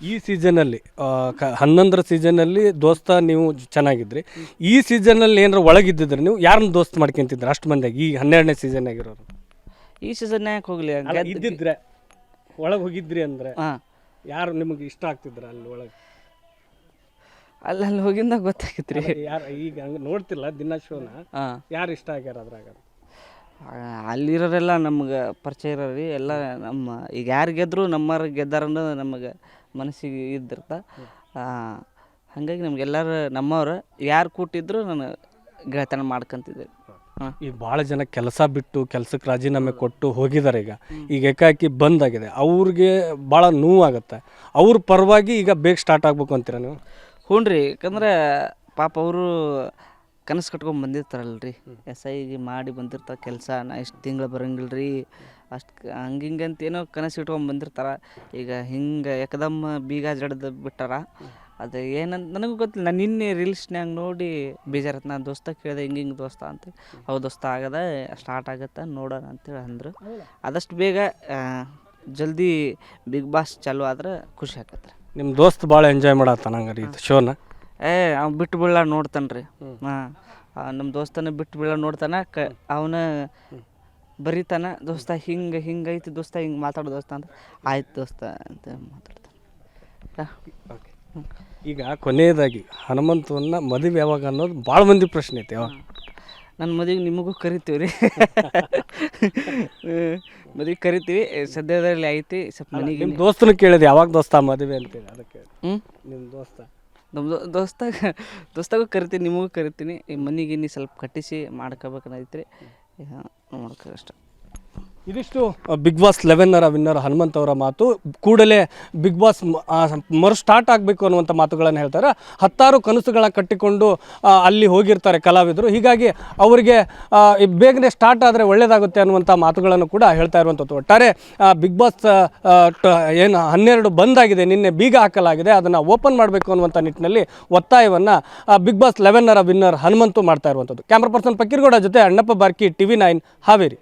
ಈ ಸೀಸನಲ್ಲಿ ಹನ್ನೊಂದರ ಸೀಸನಲ್ಲಿ ದೋಸ್ತ ನೀವು ಚೆನ್ನಾಗಿದ್ರಿ. ಈ ಸೀಸನಲ್ಲಿ ಏನಾರ ಒಳಗಿದ್ದಿದ್ರೆ ನೀವು ಯಾರನ್ನ ದೋಸ್ತ್ ಮಾಡ್ಕೊಂತಿದ್ರಿ? ಅಷ್ಟು ಮಂದಿಯಾಗಿ ಈ ಹನ್ನೆರಡನೇ ಸೀಸನ್ ಆಗಿರೋರು. ಈ ಸೀಸನ್ ಯಾಕೆ ಹೋಗ್ಲಿ? ಅಲ್ಲ, ಇದ್ದಿದ್ರೆ ಒಳಗೆ ಹೋಗಿದ್ರಿ ಅಂದ್ರೆ ಹಾ. ಯಾರು ನಿಮಗೆ ಇಷ್ಟ ಆಗ್ತಿದ್ರ ಅಲ್ಲಿ ಒಳಗೆ? ಅಲ್ಲಿ ಅಲ್ಲಿ ಹೋಗಿಂದ ಗೊತ್ತಾಗಿತ್ರಿ. ಯಾರು ಈಗ ಹಂಗೆ ನೋಡ್ತಿಲ್ಲ ದಿನ ಶೋನ. ಹಾಂ. ಯಾರು ಇಷ್ಟ ಆಗ್ಯಾರ ಅದ್ರಾಗ? ಅಲ್ಲಿರೋರೆಲ್ಲ ನಮ್ಗೆ ಪರಿಚಯ ಇರೋರಿ ಎಲ್ಲ ನಮ್ಮ ಈಗ ಯಾರು ಗೆದ್ರು ನಮ್ಮವ್ರು ಗೆದ್ದಾರ ಅನ್ನೋದು ನಮಗೆ ಮನಸ್ಸಿಗೆ ಇದ್ದಿರ್ತ. ಹಾಗಾಗಿ ನಮ್ಗೆಲ್ಲರೂ ನಮ್ಮವ್ರು ಯಾರು ಕೂಟಿದ್ರು ನಾನು ಗೆಳೆತನ ಮಾಡ್ಕೊಂತಿದ್ದೆ. ಹಾಂ. ಈಗ ಭಾಳ ಜನ ಕೆಲಸ ಬಿಟ್ಟು ಕೆಲಸಕ್ಕೆ ರಾಜೀನಾಮೆ ಕೊಟ್ಟು ಹೋಗಿದ್ದಾರೆ ಈಗ. ಈಗ ಏಕಾಕಿ ಬಂದಾಗಿದೆ ಅವ್ರಿಗೆ ಭಾಳ ನೋವಾಗುತ್ತೆ. ಅವ್ರ ಪರವಾಗಿ ಈಗ ಬೇಗ ಸ್ಟಾರ್ಟ್ ಆಗ್ಬೇಕು ಅಂತೀರ ನೀವು? ಹ್ಞೂ ರೀ ಯಾಕಂದ್ರೆ ಪಾಪ ಅವರು ಕನಸು ಕಟ್ಕೊಂಡು ಬಂದಿರ್ತಾರಲ್ರಿ. ಎಸ್ ಐಗೆ ಮಾಡಿ ಬಂದಿರ್ತಾರೆ ಕೆಲಸ ನಾ ಇಷ್ಟು ತಿಂಗಳು ಬರಂಗಿಲ್ಲ ರೀ ಅಷ್ಟು ಹಂಗೆ ಹಿಂಗೆ ಅಂತ ಏನೋ ಕನಸು ಇಟ್ಕೊಂಡು ಬಂದಿರ್ತಾರೆ. ಈಗ ಹಿಂಗೆ ಏಕದಮ್ ಬೀಗ ಜಡ್ದು ಬಿಟ್ಟಾರ. ಅದು ಏನಂತ ನನಗೂ ಗೊತ್ತಿಲ್ಲ. ನಾನು ನಿನ್ನೆ ರೀಲ್ಸ್ನಾಗ ನೋಡಿ ಬೇಜಾರತ್ ನಾನು ದೋಸ್ತ ಕೇಳಿದೆ ಹಿಂಗೆ ಹಿಂಗೆ ದೋಸ್ತ ಅಂತ. ಹೌದು ದೋಸ್ತ ಆಗದ ಸ್ಟಾರ್ಟ್ ಆಗತ್ತೆ ನೋಡೋಣ ಅಂತೇಳಿ ಅಂದರು. ಆದಷ್ಟು ಬೇಗ ಜಲ್ದಿ ಬಿಗ್ ಬಾಸ್ ಚಾಲು ಆದ್ರೆ ಖುಷಿ ಆಗತ್ತೆ ನಿಮ್ಮ ದೋಸ್ತ್ ಭಾಳ ಎಂಜಾಯ್ ಮಾಡತ್ತ ನಂಗೆ ಇದು ಶೋನ ಏ ಅವ್ನು ಬಿಟ್ಟು ಬೀಳ ನೋಡ್ತಾನೆ ರೀ. ಹಾಂ ನಮ್ಮ ದೋಸ್ತನ ಬಿಟ್ಟು ಬೀಳ ನೋಡ್ತಾನ ಕ ಅವನ ಬರೀತಾನ ದೋಸ್ತ ಹಿಂಗೆ ಹಿಂಗೆ ಐತಿ ದೋಸ್ತ ಹಿಂಗೆ ಮಾತಾಡೋ ದೋಸ್ತ ಅಂತ ಆಯ್ತು ದೋಸ್ತ ಅಂತ ಮಾತಾಡ್ತಾನೆ. ಈಗ ಕೊನೆಯದಾಗಿ ಹನುಮಂತವನ್ನ ಮದುವೆ ಯಾವಾಗ ಅನ್ನೋದು ಭಾಳ ಮಂದಿ ಪ್ರಶ್ನೆ ಐತೆ ನನ್ನ ಮದುವೆಗೆ ನಿಮಗೂ ಕರಿತೀವಿ ರೀ ಮದುವೆ ಕರಿತೀವಿ ಸದ್ಯದಲ್ಲಿ ಐತಿ ಸ್ವಲ್ಪ ಮನೆಗೆ ನಿಮ್ಮ ದೋಸ್ತನ ಕೇಳಿದೆ ಯಾವಾಗ ದೋಸ್ತ ಮದುವೆ ಅಂತೇಳಿ ಅದಕ್ಕೆ ಹ್ಞೂ ನಿಮ್ಮ ದೋಸ್ತ. ನಮ್ಮ ದೋಸ್ತಾಗ ದೋಸ್ತಾಗೂ ಕರಿತೀನಿ ನಿಮಗೂ ಕರಿತೀನಿ. ಈ ಮನೆ ಗಿನ್ನಿ ಸ್ವಲ್ಪ ಕಟ್ಟಿಸಿ ಮಾಡ್ಕೋಬೇಕನ್ನೈತ್ರಿ ನೋಡ್ಕೋ ಅಷ್ಟೆ. ಇದಿಷ್ಟು ಬಿಗ್ ಬಾಸ್ ಲೆವೆನ್ನರ ವಿನ್ನರ್ ಹನುಮಂತ್ ಅವರ ಮಾತು. ಕೂಡಲೇ ಬಿಗ್ ಬಾಸ್ ಮರು ಸ್ಟಾರ್ಟ್ ಆಗಬೇಕು ಅನ್ನುವಂಥ ಮಾತುಗಳನ್ನು ಹೇಳ್ತಾರೆ. ಹತ್ತಾರು ಕನಸುಗಳನ್ನ ಕಟ್ಟಿಕೊಂಡು ಅಲ್ಲಿ ಹೋಗಿರ್ತಾರೆ ಕಲಾವಿದರು. ಹೀಗಾಗಿ ಅವರಿಗೆ ಬೇಗನೆ ಸ್ಟಾರ್ಟ್ ಆದರೆ ಒಳ್ಳೆಯದಾಗುತ್ತೆ ಅನ್ನುವಂಥ ಮಾತುಗಳನ್ನು ಕೂಡ ಹೇಳ್ತಾ ಇರುವಂಥದ್ದು ಒಟ್ಟಾರೆ ಬಿಗ್ ಬಾಸ್ ಏನು ಹನ್ನೆರಡು ಬಂದಾಗಿದೆ. ನಿನ್ನೆ ಬೀಗ ಹಾಕಲಾಗಿದೆ. ಅದನ್ನು ಓಪನ್ ಮಾಡಬೇಕು ಅನ್ನುವಂಥ ನಿಟ್ಟಿನಲ್ಲಿ ಒತ್ತಾಯವನ್ನು ಬಿಗ್ ಬಾಸ್ ಲೆವೆನ್ನರ ವಿನ್ನರ್ ಹನುಮಂತು ಮಾಡ್ತಾ ಇರುವಂಥದ್ದು ಕ್ಯಾಮ್ರಾ ಪರ್ಸನ್ ಪಕ್ಕೀರ್ಗೌಡ ಜೊತೆ Annappa Barki T V nine Haveri.